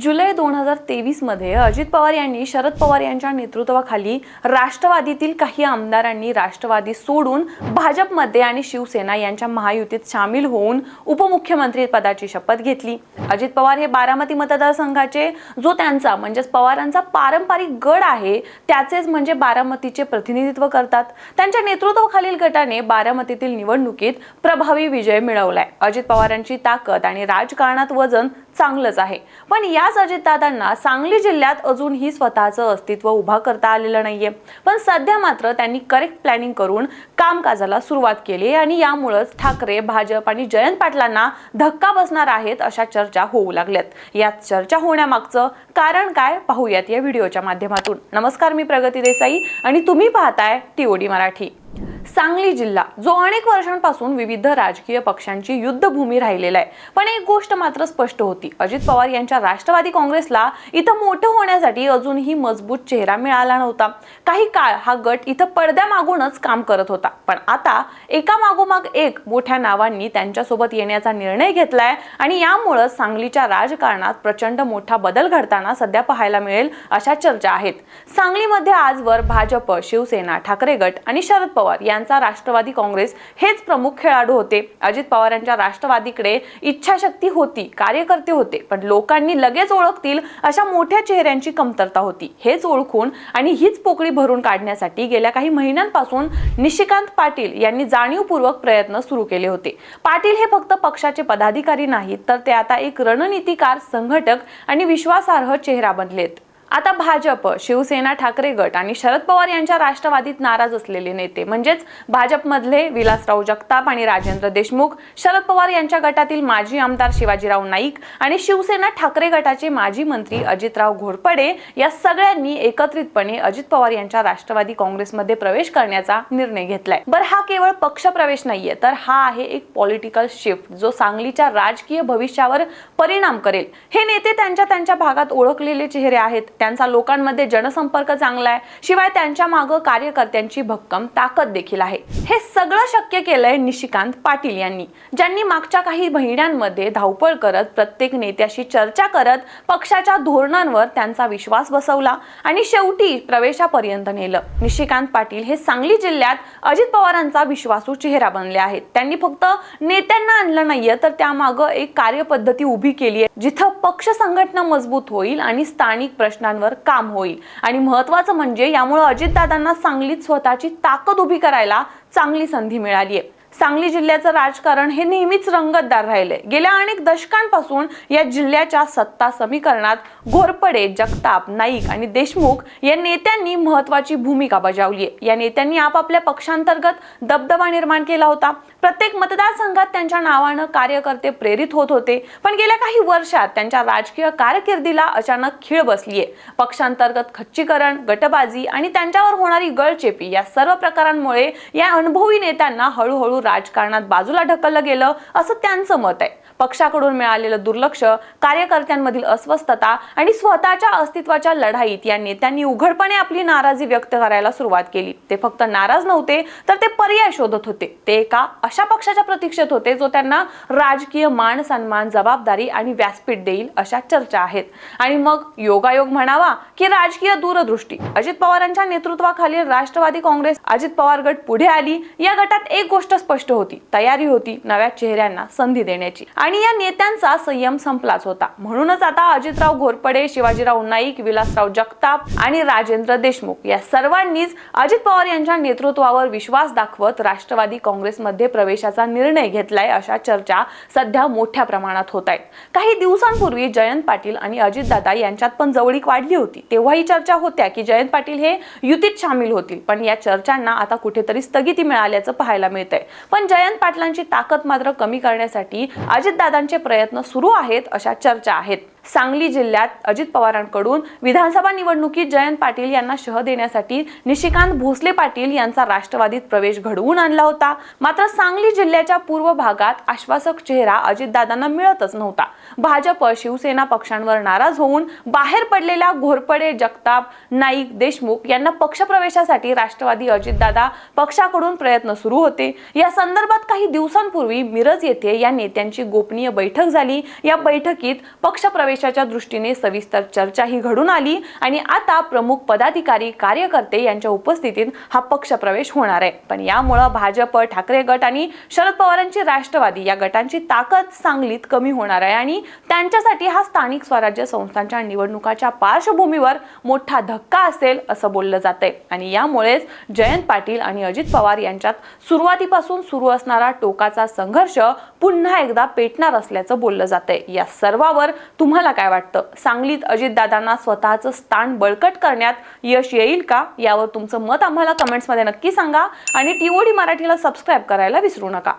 जुलै दोन हजार तेवीसमध्ये अजित पवार यांनी शरद पवार यांच्या नेतृत्वाखाली राष्ट्रवादीतील काही आमदारांनी राष्ट्रवादी सोडून भाजपमध्ये आणि शिवसेना यांच्या महायुतीत सामील होऊन उपमुख्यमंत्री पदाची शपथ घेतली. अजित पवार हे बारामती मतदारसंघाचे जो त्यांचा म्हणजेच पवारांचा पारंपरिक गड आहे त्याचेच म्हणजे बारामतीचे प्रतिनिधित्व करतात. त्यांच्या नेतृत्वाखालील गटाने बारामतीतील निवडणुकीत प्रभावी विजय मिळवलाय. अजित पवारांची ताकद आणि राजकारणात वजन चांगलंच आहे. पण याच अजितदादांना सांगली जिल्ह्यात अजूनही स्वतःचं अस्तित्व उभा करता आलेलं नाहीये. पण सध्या मात्र त्यांनी करेक्ट प्लॅनिंग करून कामकाजाला सुरुवात केली आणि यामुळंच ठाकरे भाजप आणि जयंत पाटलांना धक्का बसणार आहेत अशा चर्चा होऊ लागल्यात. यात चर्चा होण्यामागचं कारण काय पाहूयात या व्हिडिओच्या माध्यमातून. नमस्कार मी प्रगती देसाई आणि तुम्ही पाहताय टीओडी मराठी. सांगली जिल्हा जो अनेक वर्षांपासून विविध राजकीय पक्षांची युद्धभूमी राहिलेला आहे. पण एक गोष्ट मात्र स्पष्ट होती. अजित पवार यांच्या राष्ट्रवादी काँग्रेसला इथं मोठं होण्यासाठी अजूनही मजबूत चेहरा मिळाला नव्हता. काही काळ हा गट इथं पडद्यामागूनच काम करत होता. पण आता एका मागोमाग एक मोठ्या नावांनी त्यांच्यासोबत येण्याचा निर्णय घेतलाय आणि यामुळं सांगलीच्या राजकारणात प्रचंड मोठा बदल घडताना सध्या पाहायला मिळेल अशा चर्चा आहेत. सांगलीमध्ये आजवर भाजप शिवसेना ठाकरे गट आणि शरद पवार या यांचा राष्ट्रवादी काँग्रेस हेच प्रमुख खेळाडू होते. अजित पवार यांच्या राष्ट्रवादीकडे इच्छाशक्ती होती कार्यकर्ते होते पण लोकांनी लगेच ओळखतील अशा मोठ्या चेहऱ्यांची कमतरता होती. हेच ओळखून आणि हीच पोकळी भरून काढण्यासाठी गेल्या काही महिन्यांपासून निशिकांत पाटील यांनी जाणीवपूर्वक प्रयत्न सुरू केले होते. पाटील हे फक्त पक्षाचे पदाधिकारी नाहीत तर ते आता एक रणनीतिकार संघटक आणि विश्वासार्ह चेहरा बनलेत. आता भाजप शिवसेना ठाकरे गट आणि शरद पवार यांच्या राष्ट्रवादीत नाराज असलेले नेते म्हणजेच भाजपमधले विलासराव जगताप आणि राजेंद्र देशमुख शरद पवार यांच्या गटातील माजी आमदार शिवाजीराव नाईक आणि शिवसेना ठाकरे गटाचे माजी मंत्री अजितराव घोरपडे या सगळ्यांनी एकत्रितपणे अजित पवार यांच्या राष्ट्रवादी काँग्रेसमध्ये प्रवेश करण्याचा निर्णय घेतलाय. बरं हा केवळ पक्ष प्रवेश नाहीये तर हा आहे एक पॉलिटिकल शिफ्ट जो सांगलीच्या राजकीय भविष्यावर परिणाम करेल. हे नेते त्यांच्या त्यांच्या भागात ओळखलेले चेहरे आहेत त्यांचा लोकांमध्ये जनसंपर्क चांगला आहे. शिवाय त्यांच्या मागं कार्यकर्त्यांची भक्कम ताकद देखील आहे. हे सगळं शक्य केलंय निशिकांत पाटील यांनी ज्यांनी मागच्या काही महिन्यांमध्ये धावपळ करत प्रत्येक नेत्याशी चर्चा करत पक्षाच्या धोरणांवर त्यांचा विश्वास बसवला आणि शेवटी प्रवेशापर्यंत नेलं. निशिकांत पाटील हे सांगली जिल्ह्यात अजित पवारांचा विश्वासू चेहरा बनले आहेत. त्यांनी फक्त नेत्यांना आणलं नाहीये तर त्यामागं एक कार्यपद्धती उभी केली आहे जिथं पक्ष संघटना मजबूत होईल आणि स्थानिक प्रश्न प्रश्नांवर काम होईल. आणि महत्वाचं म्हणजे यामुळे अजितदादांना सांगलीत स्वतःची ताकद उभी करायला चांगली संधी मिळाली आहे सांगली जिल्ह्याचं राजकारण हे नेहमीच रंगतदार राहिले. गेल्या अनेक दशकांपासून या जिल्ह्याच्या सत्ता समीकरणात घोरपडे जगताप नाईक आणि देशमुख या नेत्यांनी महत्वाची भूमिका बजावली आहे. या नेत्यांनी आपापल्या पक्षांतर्गत दबदबा निर्माण केला होता. प्रत्येक मतदारसंघात त्यांच्या नावानं कार्यकर्ते प्रेरित होत होते. पण गेल्या काही वर्षात त्यांच्या राजकीय कारकिर्दीला अचानक खीळ बसलीये पक्षांतर्गत खच्चीकरण गटबाजी आणि त्यांच्यावर होणारी गळचेपी या सर्व प्रकारांमुळे या अनुभवी नेत्यांना हळूहळू राजकारणात बाजूला ढकललं गेलं असं त्यांचं मत आहे. पक्षाकडून मिळालेलं दुर्लक्ष कार्यकर्त्यांमधील अस्वस्थता आणि स्वतःच्या अस्तित्वाच्या लढाईत या नेत्यांनी उघडपणे आपली नाराजी व्यक्त करायला सुरुवात केली. ते फक्त नाराज नव्हते तर ते पर्याय शोधत होते. ते एका अशा पक्षाच्या प्रतीक्षेत होते जो त्यांना राजकीय मान सन्मान जबाबदारी आणि व्यासपीठ देईल अशा चर्चा आहेत. आणि मग योगायोग म्हणावा की राजकीय दूरदृष्टी. अजित पवारांच्या नेतृत्वाखाली राष्ट्रवादी काँग्रेस अजित पवार गट पुढे आली. या गटात एक गोष्ट स्पष्ट होती. तयारी होती नव्या चेहऱ्यांना संधी देण्याची. आणि या नेत्यांचा संयम संपलाच होता. म्हणूनच आता अजितराव घोरपडे शिवाजीराव नाईक विलासराव जगताप आणि राजेंद्र देशमुख या सर्वांनीच अजित पवार यांच्या नेतृत्वावर विश्वास दाखवत राष्ट्रवादी काँग्रेसमध्ये प्रवेशाचा निर्णय घेतलाय अशा चर्चा सध्या मोठ्या प्रमाणात होत आहेत. काही दिवसांपूर्वी जयंत पाटील आणि अजितदादा यांच्यात पण जवळीक वाढली होती. तेव्हा ही चर्चा होत्या की जयंत पाटील हे युतीत सामील होतील. पण या चर्चांना आता कुठेतरी स्थगिती मिळाल्याचं पाहायला मिळतंय. पण जयंत पाटलांची ताकद मात्र कमी करण्यासाठी अजित दादांचे प्रयत्न सुरू आहेत अशा चर्चा आहेत. सांगली जिल्ह्यात अजित पवारांकडून विधानसभा निवडणुकीत जयंत पाटील यांना शह देण्यासाठी निशिकांत भोसले पाटील यांचा राष्ट्रवादीत प्रवेश घडवून आणला होता. मात्र सांगली जिल्ह्याच्या पूर्व भागात आश्वासक चेहरा अजितदादांना मिळतच नव्हता. भाजप शिवसेना पक्षांवर नाराज होऊन बाहेर पडलेल्या घोरपडे जगताप नाईक देशमुख यांना पक्षप्रवेशासाठी राष्ट्रवादी अजितदादा पक्षाकडून प्रयत्न सुरू होते. या संदर्भात काही दिवसांपूर्वी मिरज येथे या नेत्यांची गोपनीय बैठक झाली. या बैठकीत पक्षप्रवेश प्रवेशाच्या दृष्टीने सविस्तर चर्चा ही घडून आली आणि आता प्रमुख पदाधिकारी कार्यकर्ते यांच्या उपस्थितीत हा पक्ष प्रवेश होणार आहे. पण यामुळं भाजप ठाकरे गट आणि शरद पवारांची राष्ट्रवादी या गटांची ताकद सांगलीत कमी होणार आहे आणि त्यांच्यासाठी हा स्थानिक स्वराज्य संस्थांच्या निवडणुकाच्या पार्श्वभूमीवर मोठा धक्का असेल असं बोललं जातंय. आणि यामुळेच जयंत पाटील आणि अजित पवार यांच्यात सुरुवातीपासून सुरू असणारा टोकाचा संघर्ष पुन्हा एकदा पेटणार असल्याचं बोललं जातंय. या सर्वावर तुम्हाला तुम्हाला काय वाटतं? सांगलीत अजितदादांना स्वतःचं स्थान बळकट करण्यात यश येईल का? यावर तुमचं मत आम्हाला कमेंट्समध्ये नक्की सांगा आणि टीओडी मराठीला सबस्क्राईब करायला विसरू नका.